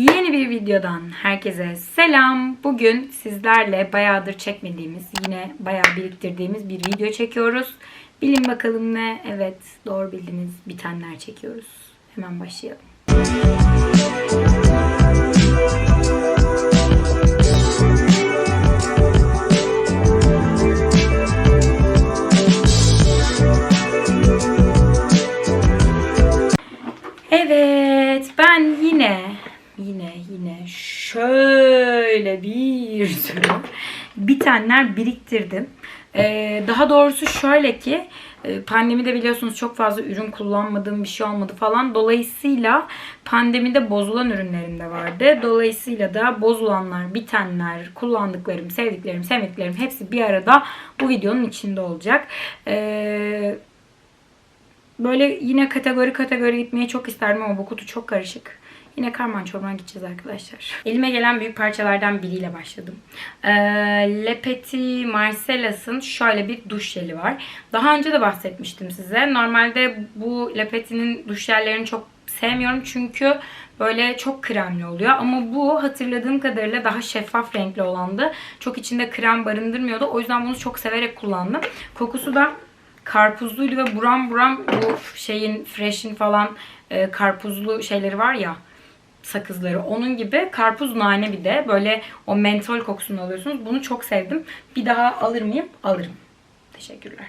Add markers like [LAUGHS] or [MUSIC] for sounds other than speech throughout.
Yeni bir videodan herkese selam. Bugün sizlerle bayağıdır çekmediğimiz, yine bayağı biriktirdiğimiz bir video çekiyoruz. Bilin bakalım ne? Evet, doğru bildiniz. Bitenler çekiyoruz. Hemen başlayalım. Evet, ben yine yine yine şöyle bir [LAUGHS] sürü bitenler biriktirdim. Ee, daha doğrusu şöyle ki e, pandemide biliyorsunuz çok fazla ürün kullanmadığım bir şey olmadı falan. Dolayısıyla pandemide bozulan ürünlerim de vardı. Dolayısıyla da bozulanlar, bitenler, kullandıklarım, sevdiklerim, sevmediklerim hepsi bir arada bu videonun içinde olacak. Ee, Böyle yine kategori kategori gitmeyi çok isterdim ama bu kutu çok karışık. Yine karman çorman gideceğiz arkadaşlar. Elime gelen büyük parçalardan biriyle başladım. Ee, Le Petit Marcellas'ın şöyle bir duş jeli var. Daha önce de bahsetmiştim size. Normalde bu Le Petit'in duş jellerini çok sevmiyorum çünkü böyle çok kremli oluyor. Ama bu hatırladığım kadarıyla daha şeffaf renkli olandı. Çok içinde krem barındırmıyordu. O yüzden bunu çok severek kullandım. Kokusu da karpuzluydu ve buram buram bu şeyin Fresh'in falan e, karpuzlu şeyleri var ya sakızları. Onun gibi karpuz nane bir de böyle o mentol kokusunu alıyorsunuz. Bunu çok sevdim. Bir daha alır mıyım? Alırım. Teşekkürler.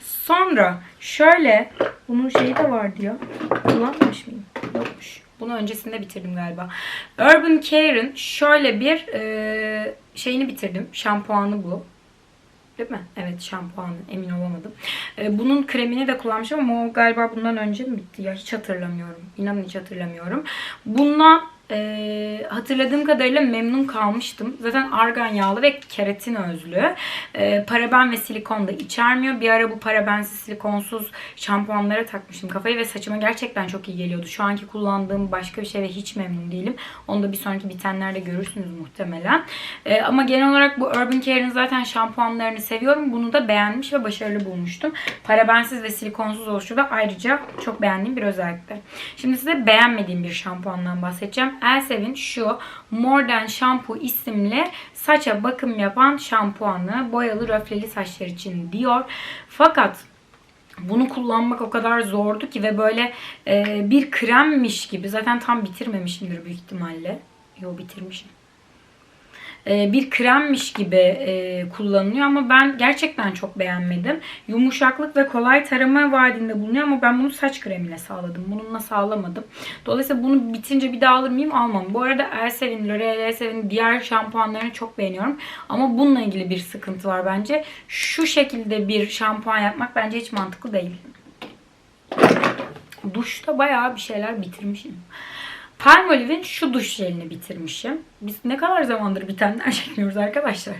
Sonra şöyle bunun şeyi de vardı ya. Kullanmamış mıyım? Yokmuş. Bunu öncesinde bitirdim galiba. Urban Care'ın şöyle bir e, şeyini bitirdim. Şampuanı bu. Değil mi? Evet şampuanı. Emin olamadım. Ee, bunun kremini de kullanmışım ama o galiba bundan önce mi bitti ya? Hiç hatırlamıyorum. İnanın hiç hatırlamıyorum. Bundan e, hatırladığım kadarıyla memnun kalmıştım. Zaten argan yağlı ve keratin özlü. E, paraben ve silikon da içermiyor. Bir ara bu parabensiz silikonsuz şampuanlara takmıştım kafayı ve saçıma gerçekten çok iyi geliyordu. Şu anki kullandığım başka bir şey ve hiç memnun değilim. Onu da bir sonraki bitenlerde görürsünüz muhtemelen. E, ama genel olarak bu Urban Care'in zaten şampuanlarını seviyorum. Bunu da beğenmiş ve başarılı bulmuştum. Parabensiz ve silikonsuz oluşu da ayrıca çok beğendiğim bir özellikle. Şimdi size beğenmediğim bir şampuandan bahsedeceğim. Elsev'in şu More Than Shampoo isimli saça bakım yapan şampuanı boyalı röfleli saçlar için diyor. Fakat bunu kullanmak o kadar zordu ki ve böyle e, bir kremmiş gibi zaten tam bitirmemişimdir büyük ihtimalle. Yo bitirmişim bir kremmiş gibi e, kullanılıyor ama ben gerçekten çok beğenmedim. Yumuşaklık ve kolay tarama vaadinde bulunuyor ama ben bunu saç kremiyle sağladım. Bununla sağlamadım. Dolayısıyla bunu bitince bir daha alır mıyım? Almam. Bu arada Elsevin, L'Oreal Elsevin diğer şampuanlarını çok beğeniyorum. Ama bununla ilgili bir sıkıntı var bence. Şu şekilde bir şampuan yapmak bence hiç mantıklı değil. Duşta bayağı bir şeyler bitirmişim. Palmolive'in şu duş jelini bitirmişim. Biz ne kadar zamandır bitenler [LAUGHS] çekmiyoruz arkadaşlar.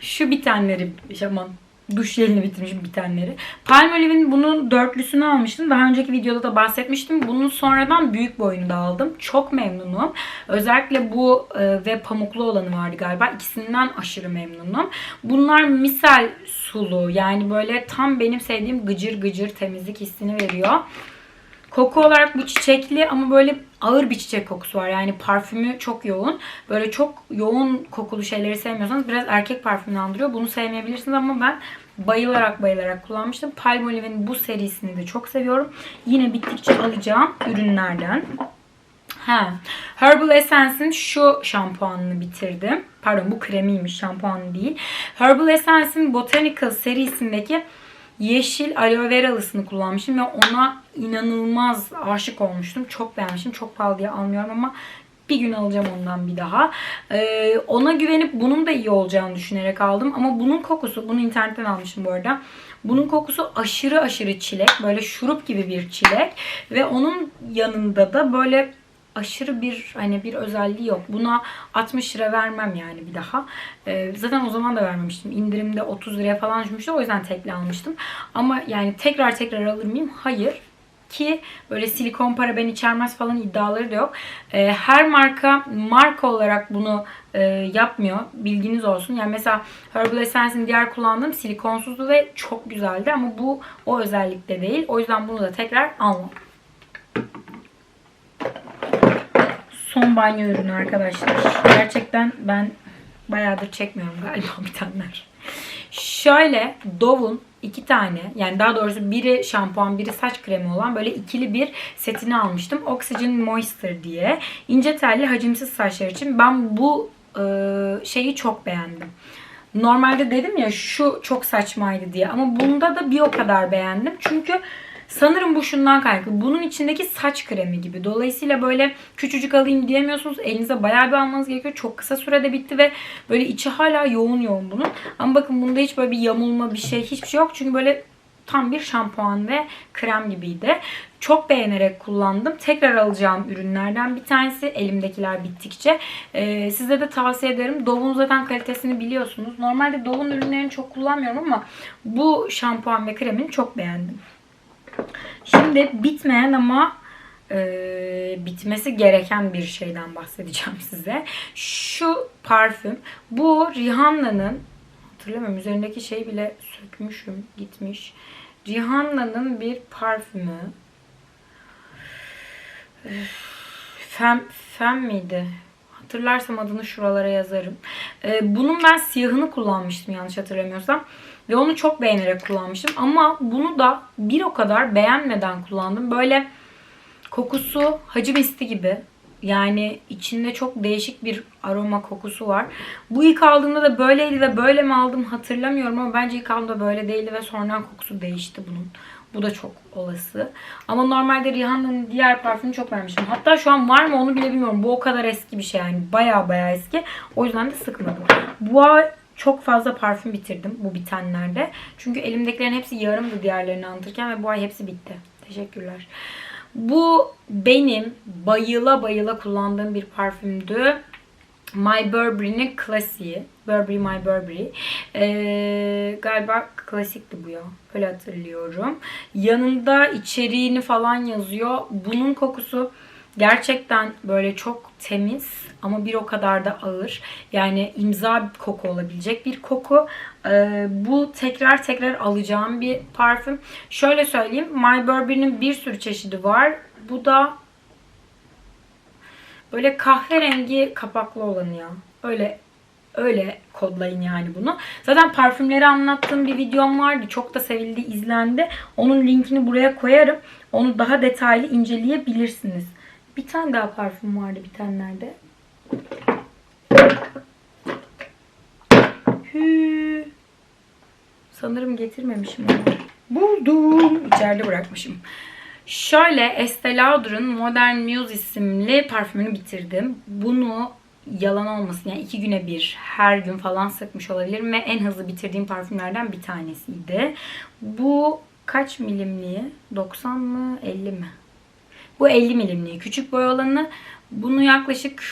şu bitenleri, aman duş jelini bitirmişim bitenleri. Palmolive'in bunun dörtlüsünü almıştım. Daha önceki videoda da bahsetmiştim. Bunun sonradan büyük boyunu da aldım. Çok memnunum. Özellikle bu e, ve pamuklu olanı vardı galiba. İkisinden aşırı memnunum. Bunlar misal sulu. Yani böyle tam benim sevdiğim gıcır gıcır temizlik hissini veriyor. Koku olarak bu çiçekli ama böyle ağır bir çiçek kokusu var. Yani parfümü çok yoğun. Böyle çok yoğun kokulu şeyleri sevmiyorsanız biraz erkek parfümünü andırıyor. Bunu sevmeyebilirsiniz ama ben bayılarak bayılarak kullanmıştım. Palmolive'in bu serisini de çok seviyorum. Yine bittikçe alacağım ürünlerden. Ha. Herbal Essence'in şu şampuanını bitirdim. Pardon bu kremiymiş şampuan değil. Herbal Essence'in Botanical serisindeki yeşil aloe veralısını kullanmışım ve ona inanılmaz aşık olmuştum. Çok beğenmiştim. Çok pahalı diye almıyorum ama bir gün alacağım ondan bir daha. Ee, ona güvenip bunun da iyi olacağını düşünerek aldım. Ama bunun kokusu, bunu internetten almışım bu arada. Bunun kokusu aşırı aşırı çilek. Böyle şurup gibi bir çilek. Ve onun yanında da böyle aşırı bir hani bir özelliği yok. Buna 60 lira vermem yani bir daha. Ee, zaten o zaman da vermemiştim. İndirimde 30 liraya falan düşmüştü. O yüzden tekli almıştım. Ama yani tekrar tekrar alır mıyım? Hayır ki böyle silikon paraben içermez falan iddiaları da yok. Ee, her marka marka olarak bunu e, yapmıyor. Bilginiz olsun. Yani mesela Herbal Essence'in diğer kullandığım silikonsuzdu ve çok güzeldi ama bu o özellikte değil. O yüzden bunu da tekrar almam. Son banyo ürünü arkadaşlar. Gerçekten ben bayağıdır çekmiyorum galiba [LAUGHS] bitenler. Şöyle Dove'un iki tane yani daha doğrusu biri şampuan biri saç kremi olan böyle ikili bir setini almıştım. Oxygen Moisture diye. ince telli hacimsiz saçlar için ben bu e, şeyi çok beğendim. Normalde dedim ya şu çok saçmaydı diye ama bunda da bir o kadar beğendim. Çünkü sanırım bu şundan kaynaklı. Bunun içindeki saç kremi gibi. Dolayısıyla böyle küçücük alayım diyemiyorsunuz. Elinize bayağı bir almanız gerekiyor. Çok kısa sürede bitti ve böyle içi hala yoğun yoğun bunun. Ama bakın bunda hiç böyle bir yamulma bir şey hiçbir şey yok. Çünkü böyle tam bir şampuan ve krem gibiydi. Çok beğenerek kullandım. Tekrar alacağım ürünlerden bir tanesi. Elimdekiler bittikçe. Ee, size de tavsiye ederim. Dove'un zaten kalitesini biliyorsunuz. Normalde Dove'un ürünlerini çok kullanmıyorum ama bu şampuan ve kremini çok beğendim. Şimdi bitmeyen ama e, bitmesi gereken bir şeyden bahsedeceğim [LAUGHS] size. Şu parfüm. Bu Rihanna'nın hatırlamıyorum üzerindeki şey bile sökmüşüm gitmiş. Rihanna'nın bir parfümü. Fem, Fem miydi? Hatırlarsam adını şuralara yazarım. Ee, bunun ben siyahını kullanmıştım yanlış hatırlamıyorsam. Ve onu çok beğenerek kullanmıştım. Ama bunu da bir o kadar beğenmeden kullandım. Böyle kokusu hacı misti gibi. Yani içinde çok değişik bir aroma kokusu var. Bu ilk aldığımda da böyleydi ve böyle mi aldım hatırlamıyorum ama bence ilk aldığımda böyle değildi ve sonradan kokusu değişti bunun. Bu da çok olası. Ama normalde Rihanna'nın diğer parfümünü çok beğenmiştim. Hatta şu an var mı onu bile bilmiyorum. Bu o kadar eski bir şey yani. Baya baya eski. O yüzden de sıkmadım. Bu ay çok fazla parfüm bitirdim bu bitenlerde. Çünkü elimdekilerin hepsi yarımdı diğerlerini anlatırken ve bu ay hepsi bitti. Teşekkürler. Bu benim bayıla bayıla kullandığım bir parfümdü. My Burberry'nin klasiği. Burberry My Burberry. Ee, galiba klasikti bu ya. Öyle hatırlıyorum. Yanında içeriğini falan yazıyor. Bunun kokusu gerçekten böyle çok temiz ama bir o kadar da ağır. Yani imza bir koku olabilecek bir koku. Ee, bu tekrar tekrar alacağım bir parfüm. Şöyle söyleyeyim. My Burberry'nin bir sürü çeşidi var. Bu da böyle kahverengi kapaklı olanı ya. Öyle öyle kodlayın yani bunu. Zaten parfümleri anlattığım bir videom vardı. Çok da sevildi, izlendi. Onun linkini buraya koyarım. Onu daha detaylı inceleyebilirsiniz. Bir tane daha parfüm vardı bitenlerde. Hü. Sanırım getirmemişim onu. Buldum. İçeride bırakmışım. Şöyle Estee Lauder'ın Modern Muse isimli parfümünü bitirdim. Bunu yalan olmasın yani iki güne bir her gün falan sıkmış olabilirim ve en hızlı bitirdiğim parfümlerden bir tanesiydi. Bu kaç milimliği? 90 mı 50 mi? Bu 50 milimliği küçük boy olanı. Bunu yaklaşık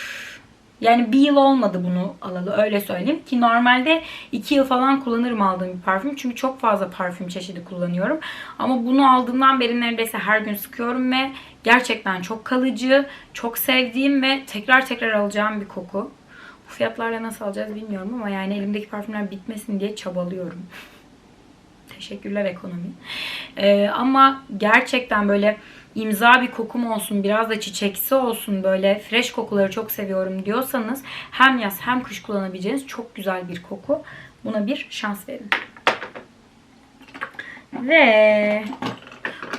yani bir yıl olmadı bunu alalı öyle söyleyeyim. Ki normalde iki yıl falan kullanırım aldığım bir parfüm. Çünkü çok fazla parfüm çeşidi kullanıyorum. Ama bunu aldığımdan beri neredeyse her gün sıkıyorum ve gerçekten çok kalıcı, çok sevdiğim ve tekrar tekrar alacağım bir koku. Bu fiyatlarla nasıl alacağız bilmiyorum ama yani elimdeki parfümler bitmesin diye çabalıyorum. [LAUGHS] Teşekkürler ekonomi. Ee, ama gerçekten böyle imza bir kokum olsun, biraz da çiçeksi olsun böyle fresh kokuları çok seviyorum diyorsanız hem yaz hem kış kullanabileceğiniz çok güzel bir koku. Buna bir şans verin. Ve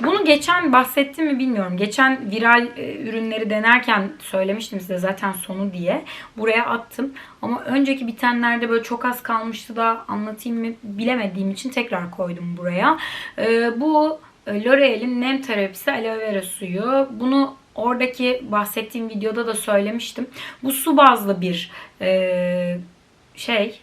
bunu geçen bahsettim mi bilmiyorum. Geçen viral e, ürünleri denerken söylemiştim size zaten sonu diye. Buraya attım. Ama önceki bitenlerde böyle çok az kalmıştı da anlatayım mı bilemediğim için tekrar koydum buraya. E, bu L'Oreal'in nem terapisi aloe vera suyu. Bunu oradaki bahsettiğim videoda da söylemiştim. Bu su bazlı bir e, şey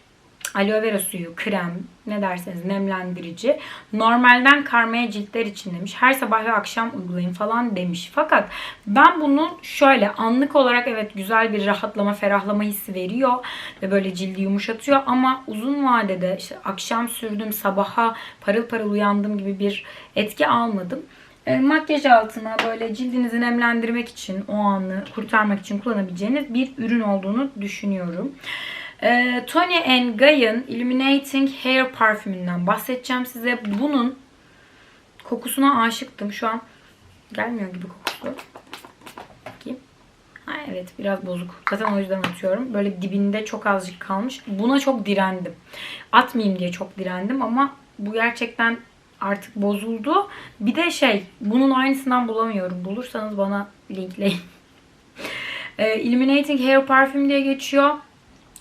aloe vera suyu, krem, ne derseniz nemlendirici. Normalden karmaya ciltler için demiş. Her sabah ve akşam uygulayın falan demiş. Fakat ben bunun şöyle anlık olarak evet güzel bir rahatlama, ferahlama hissi veriyor ve böyle cildi yumuşatıyor ama uzun vadede işte akşam sürdüm, sabaha parıl parıl uyandım gibi bir etki almadım. E, makyaj altına böyle cildinizi nemlendirmek için, o anı kurtarmak için kullanabileceğiniz bir ürün olduğunu düşünüyorum. Ee, Tony Guy'ın Illuminating Hair parfümünden bahsedeceğim size. Bunun kokusuna aşıktım. Şu an gelmiyor gibi kokusu. Bakayım. Ha, evet biraz bozuk. Zaten o yüzden atıyorum. Böyle dibinde çok azıcık kalmış. Buna çok direndim. Atmayayım diye çok direndim ama bu gerçekten artık bozuldu. Bir de şey bunun aynısından bulamıyorum. Bulursanız bana linkleyin. [LAUGHS] E, Illuminating Hair Parfüm diye geçiyor.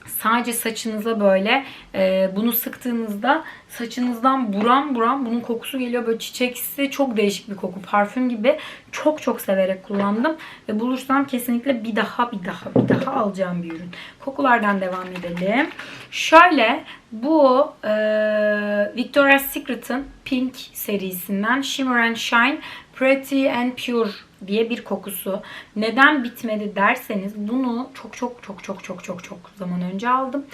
Sadece saçınıza böyle e, bunu sıktığınızda saçınızdan buram buram bunun kokusu geliyor. Böyle çiçeksi çok değişik bir koku. Parfüm gibi. Çok çok severek kullandım. Ve bulursam kesinlikle bir daha bir daha bir daha alacağım bir ürün. Kokulardan devam edelim. Şöyle bu e, Victoria's Secret'ın Pink serisinden Shimmer and Shine Pretty and Pure diye bir kokusu. Neden bitmedi derseniz bunu çok çok çok çok çok çok çok zaman önce aldım.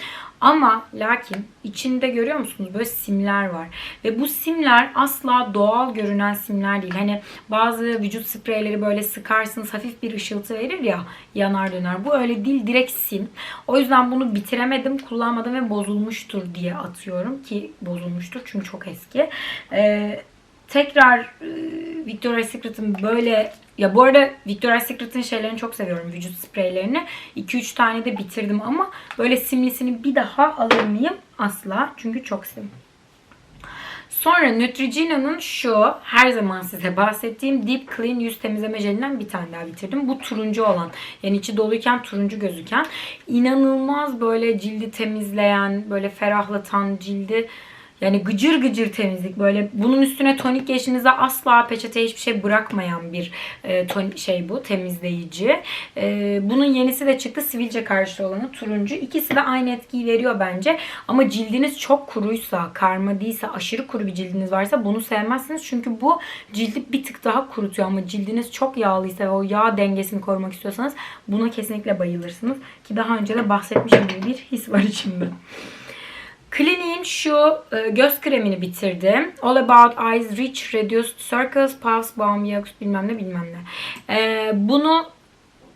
Ama lakin içinde görüyor musunuz böyle simler var. Ve bu simler asla doğal görünen simler değil. Hani bazı vücut spreyleri böyle sıkarsınız hafif bir ışıltı verir ya yanar döner. Bu öyle değil direkt sim. O yüzden bunu bitiremedim, kullanmadım ve bozulmuştur diye atıyorum ki bozulmuştur çünkü çok eski. Ee, tekrar e, Victoria's Secret'ın böyle ya bu arada Victoria's Secret'ın şeylerini çok seviyorum. Vücut spreylerini. 2-3 tane de bitirdim ama böyle simlisini bir daha alır mıyım? Asla. Çünkü çok sim. Sonra Neutrogena'nın şu her zaman size bahsettiğim Deep Clean yüz temizleme jelinden bir tane daha bitirdim. Bu turuncu olan yani içi doluyken turuncu gözüken inanılmaz böyle cildi temizleyen böyle ferahlatan cildi yani gıcır gıcır temizlik böyle bunun üstüne tonik geçtiğinizde asla peçete hiçbir şey bırakmayan bir e, ton, şey bu temizleyici. E, bunun yenisi de çıktı sivilce karşıtı olanı turuncu. İkisi de aynı etkiyi veriyor bence. Ama cildiniz çok kuruysa, karma değilse, aşırı kuru bir cildiniz varsa bunu sevmezsiniz. Çünkü bu cildi bir tık daha kurutuyor ama cildiniz çok yağlıysa ve o yağ dengesini korumak istiyorsanız buna kesinlikle bayılırsınız. Ki daha önce de bahsetmişim gibi bir his var içimde. Clinique'in şu e, göz kremini bitirdim. All About Eyes Rich Reduced Circles Puffs Balm Yaux bilmem ne bilmem ne. E, bunu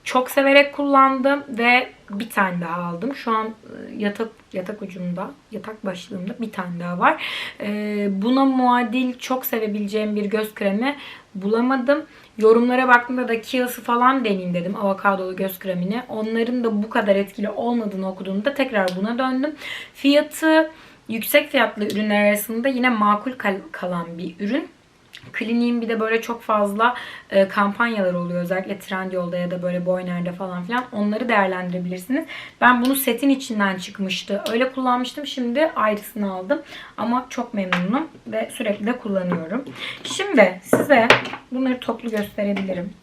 çok severek kullandım ve bir tane daha aldım. Şu an e, yatak yatak ucumda, yatak başlığımda bir tane daha var. Buna muadil çok sevebileceğim bir göz kremi bulamadım. Yorumlara baktığımda da Kiehl'sı falan deneyeyim dedim avokadolu göz kremini. Onların da bu kadar etkili olmadığını okuduğumda tekrar buna döndüm. Fiyatı yüksek fiyatlı ürünler arasında yine makul kal- kalan bir ürün. Kliniğin bir de böyle çok fazla e, kampanyalar oluyor. Özellikle Trendyol'da ya da böyle Boyner'de falan filan. Onları değerlendirebilirsiniz. Ben bunu setin içinden çıkmıştı. Öyle kullanmıştım. Şimdi ayrısını aldım. Ama çok memnunum ve sürekli de kullanıyorum. Şimdi size bunları toplu gösterebilirim.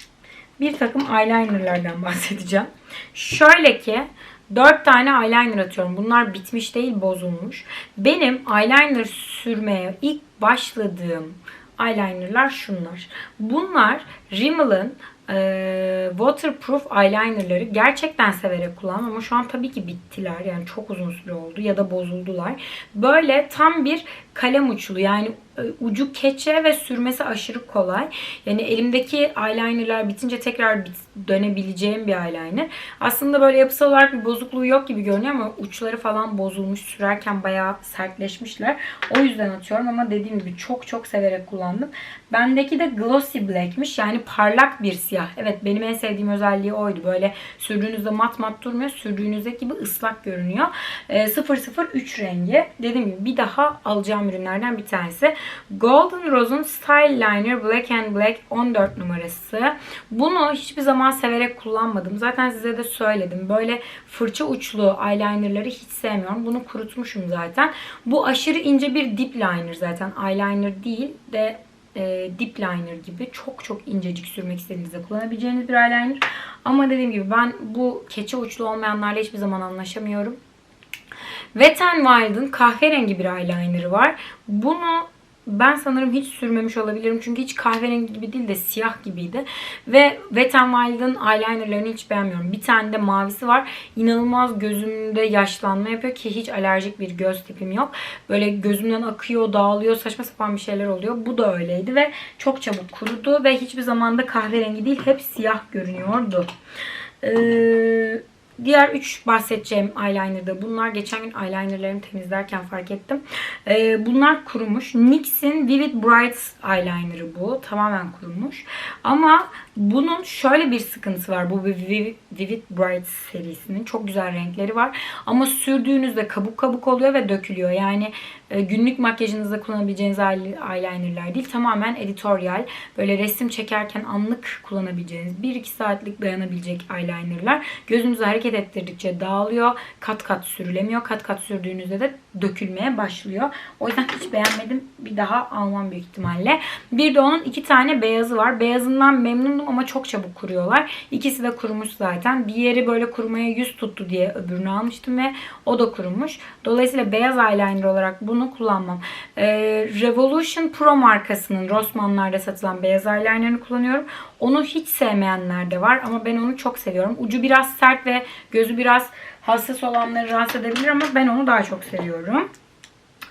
Bir takım eyelinerlardan [LAUGHS] bahsedeceğim. Şöyle ki 4 tane eyeliner atıyorum. Bunlar bitmiş değil bozulmuş. Benim eyeliner sürmeye ilk başladığım eyelinerlar şunlar. Bunlar Rimmel'ın e, waterproof eyelinerları gerçekten severek kullandım ama şu an tabii ki bittiler. Yani çok uzun süre oldu ya da bozuldular. Böyle tam bir kalem uçlu yani ucu keçe ve sürmesi aşırı kolay. Yani elimdeki eyelinerlar bitince tekrar dönebileceğim bir eyeliner. Aslında böyle yapısal olarak bir bozukluğu yok gibi görünüyor ama uçları falan bozulmuş. Sürerken bayağı sertleşmişler. O yüzden atıyorum ama dediğim gibi çok çok severek kullandım. Bendeki de glossy black'miş. Yani parlak bir siyah. Evet benim en sevdiğim özelliği oydu. Böyle sürdüğünüzde mat mat durmuyor. Sürdüğünüzdeki gibi ıslak görünüyor. E, 003 rengi. Dediğim gibi bir daha alacağım ürünlerden bir tanesi. Golden Rose'un Style Liner Black and Black 14 numarası. Bunu hiçbir zaman severek kullanmadım. Zaten size de söyledim. Böyle fırça uçlu eyelinerları hiç sevmiyorum. Bunu kurutmuşum zaten. Bu aşırı ince bir dip liner zaten. Eyeliner değil de e, dip liner gibi çok çok incecik sürmek istediğinizde kullanabileceğiniz bir eyeliner. Ama dediğim gibi ben bu keçe uçlu olmayanlarla hiçbir zaman anlaşamıyorum. Wet n Wild'ın kahverengi bir eyelinerı var. Bunu ben sanırım hiç sürmemiş olabilirim. Çünkü hiç kahverengi gibi değil de siyah gibiydi. Ve Wet n Wild'ın eyelinerlarını hiç beğenmiyorum. Bir tane de mavisi var. İnanılmaz gözümde yaşlanma yapıyor ki hiç alerjik bir göz tipim yok. Böyle gözümden akıyor, dağılıyor, saçma sapan bir şeyler oluyor. Bu da öyleydi ve çok çabuk kurudu ve hiçbir zaman da kahverengi değil hep siyah görünüyordu. Eee Diğer 3 bahsedeceğim eyeliner'da bunlar. Geçen gün eyelinerlarımı temizlerken fark ettim. Ee, bunlar kurumuş. NYX'in Vivid Bright eyeliner'ı bu. Tamamen kurumuş. Ama Bunun şöyle bir sıkıntısı var. Bu bir Vivid, Bright serisinin. Çok güzel renkleri var. Ama sürdüğünüzde kabuk kabuk oluyor ve dökülüyor. Yani e, günlük makyajınızda kullanabileceğiniz eyelinerler değil. Tamamen editorial. Böyle resim çekerken anlık kullanabileceğiniz 1-2 saatlik dayanabilecek eyelinerler. Gözünüzü hareket ettirdikçe dağılıyor. Kat kat sürülemiyor. Kat kat sürdüğünüzde de dökülmeye başlıyor. O yüzden hiç beğenmedim. Bir daha almam büyük ihtimalle. Bir de onun iki tane beyazı var. Beyazından memnundum ama çok çabuk kuruyorlar. İkisi de kurumuş zaten. Bir yeri böyle kurumaya yüz tuttu diye öbürünü almıştım ve o da kurumuş. Dolayısıyla beyaz eyeliner olarak bunu kullanmam. Ee, Revolution Pro markasının Rossmann'larda satılan beyaz eyelinerını kullanıyorum. Onu hiç sevmeyenler de var ama ben onu çok seviyorum. Ucu biraz sert ve gözü biraz hassas olanları rahatsız edebilir ama ben onu daha çok seviyorum.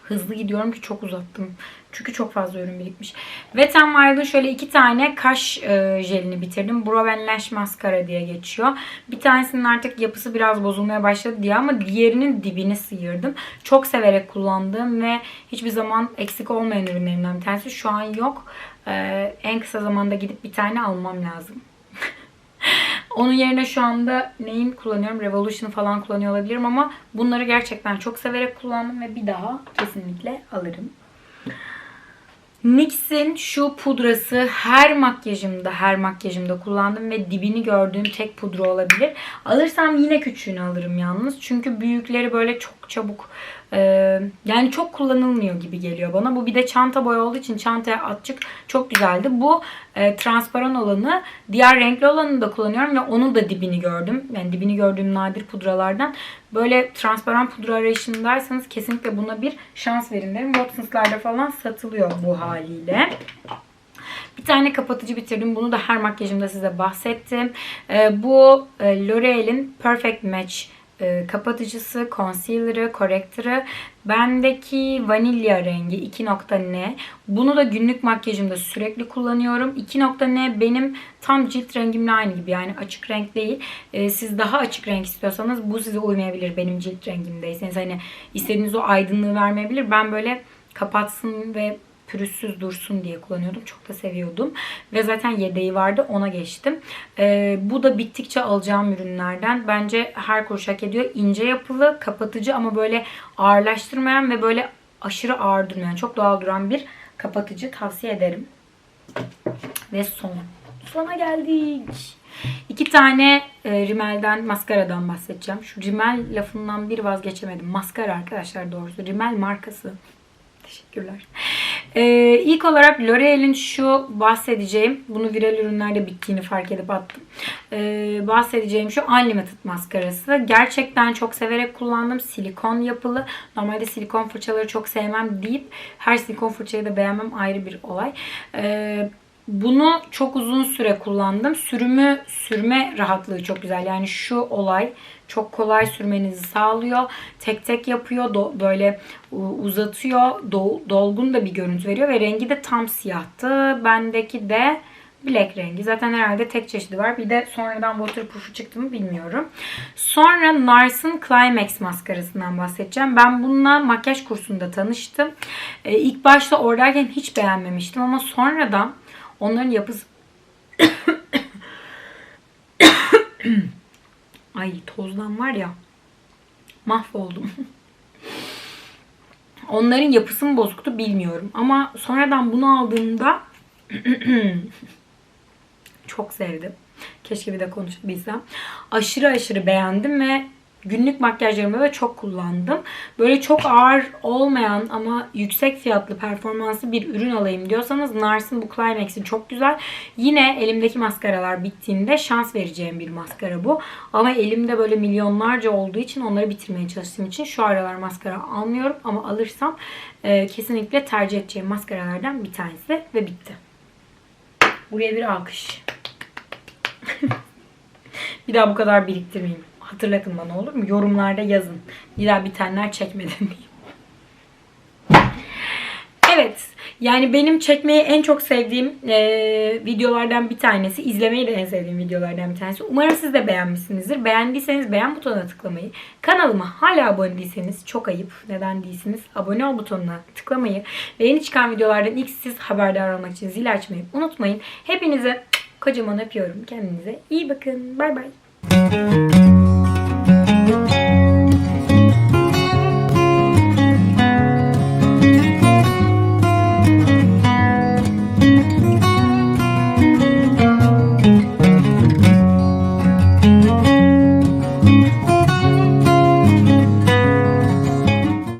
Hızlı gidiyorum ki çok uzattım. Çünkü çok fazla ürün birikmiş. Wet n Wild'ın şöyle iki tane kaş e, jelini bitirdim. Brow and Lash Mascara diye geçiyor. Bir tanesinin artık yapısı biraz bozulmaya başladı diye ama diğerinin dibini sıyırdım. Çok severek kullandığım ve hiçbir zaman eksik olmayan ürünlerimden bir tanesi. Şu an yok. E, en kısa zamanda gidip bir tane almam lazım. Onun yerine şu anda neyin kullanıyorum? Revolution'ı falan kullanıyor olabilirim ama bunları gerçekten çok severek kullandım ve bir daha kesinlikle alırım. NYX'in şu pudrası her makyajımda her makyajımda kullandım ve dibini gördüğüm tek pudra olabilir. Alırsam yine küçüğünü alırım yalnız. Çünkü büyükleri böyle çok çabuk e, yani çok kullanılmıyor gibi geliyor bana. Bu bir de çanta boy olduğu için çantaya atçık çok güzeldi. Bu e, transparan olanı diğer renkli olanını da kullanıyorum ve onun da dibini gördüm. Yani dibini gördüğüm nadir pudralardan. Böyle transparan pudra arayışındaysanız kesinlikle buna bir şans verin derim. Watsons'larda falan satılıyor bu haliyle. Bir tane kapatıcı bitirdim. Bunu da her makyajımda size bahsettim. Ee, bu e, L'Oreal'in Perfect Match e, kapatıcısı, concealer'ı, corrector'ı. Bendeki vanilya rengi 2.N. Bunu da günlük makyajımda sürekli kullanıyorum. 2.N benim tam cilt rengimle aynı gibi. Yani açık renk değil. E, siz daha açık renk istiyorsanız bu size uymayabilir benim cilt rengimdeyseniz. Hani istediğiniz o aydınlığı vermeyebilir. Ben böyle kapatsın ve pürüzsüz dursun diye kullanıyordum. Çok da seviyordum. Ve zaten yedeği vardı. Ona geçtim. Ee, bu da bittikçe alacağım ürünlerden. Bence her kuruş hak ediyor. İnce yapılı, kapatıcı ama böyle ağırlaştırmayan ve böyle aşırı ağır durmayan, çok doğal duran bir kapatıcı tavsiye ederim. Ve son. Sona geldik. İki tane e, rimelden, maskaradan bahsedeceğim. Şu rimel lafından bir vazgeçemedim. Maskara arkadaşlar doğrusu. Rimel markası. Teşekkürler. Ee, ilk olarak L'Oreal'in şu bahsedeceğim, bunu viral ürünlerde bittiğini fark edip attım. Ee, bahsedeceğim şu Unlimited maskarası. Gerçekten çok severek kullandım. Silikon yapılı. Normalde silikon fırçaları çok sevmem deyip her silikon fırçayı da beğenmem ayrı bir olay. Ee, bunu çok uzun süre kullandım. Sürümü, sürme rahatlığı çok güzel. Yani şu olay çok kolay sürmenizi sağlıyor. Tek tek yapıyor. Do, böyle uzatıyor. Do, dolgun da bir görüntü veriyor. Ve rengi de tam siyahtı. Bendeki de Black rengi. Zaten herhalde tek çeşidi var. Bir de sonradan waterproof'u çıktı mı bilmiyorum. Sonra Nars'ın Climax maskarasından bahsedeceğim. Ben bununla makyaj kursunda tanıştım. Ee, ilk başta oradayken hiç beğenmemiştim ama sonradan onların yapısı [COUGHS] Ay tozdan var ya mahvoldum. [LAUGHS] Onların yapısı mı bozuktu bilmiyorum. Ama sonradan bunu aldığımda [COUGHS] çok sevdim. Keşke bir de konuşabilsem. Aşırı aşırı beğendim ve günlük makyajlarımda da çok kullandım. Böyle çok ağır olmayan ama yüksek fiyatlı performanslı bir ürün alayım diyorsanız Nars'ın bu Climax'i çok güzel. Yine elimdeki maskaralar bittiğinde şans vereceğim bir maskara bu. Ama elimde böyle milyonlarca olduğu için onları bitirmeye çalıştığım için şu aralar maskara almıyorum. Ama alırsam e, kesinlikle tercih edeceğim maskaralardan bir tanesi ve bitti. Buraya bir alkış. [LAUGHS] bir daha bu kadar biriktirmeyeyim. Hatırlatın bana olur mu? Yorumlarda yazın. Daha bitenler çekmedim diyeyim. Evet. Yani benim çekmeyi en çok sevdiğim e, videolardan bir tanesi. izlemeyi de en sevdiğim videolardan bir tanesi. Umarım siz de beğenmişsinizdir. Beğendiyseniz beğen butonuna tıklamayı, kanalıma hala abone değilseniz çok ayıp. Neden değilsiniz? Abone ol butonuna tıklamayı ve yeni çıkan videolardan ilk siz haberdar olmak için zil açmayı unutmayın. Hepinize Kocaman öpüyorum. Kendinize iyi bakın. Bay bay.